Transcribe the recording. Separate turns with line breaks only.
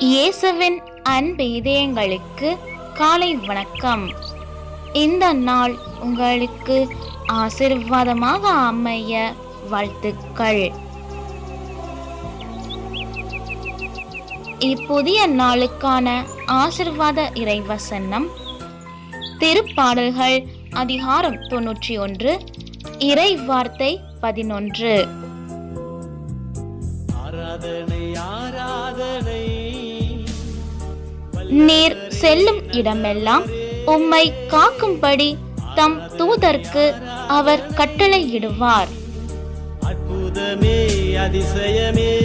இயேசுவின் அன்பு இதயங்களுக்கு காலை வணக்கம். இந்த நாள் உங்களுக்கு ஆசிர்வாதமாக அமைய வாழ்த்துக்கள். இப்புதிய நாளுக்கான ஆசிர்வாத இறைவசனம். திருப்பாடல்கள் அதிகாரம் தொன்னூற்றி ஒன்று இறை வார்த்தை பதினொன்று.
ஆராதனை ஆராதனை.
நீர் செல்லும் இடமெல்லாம் உம்மை காக்கும்படி தம் தூதர்க்கு அவர் கட்டளையிடுவார்.
அற்புதமே அதிசயமே.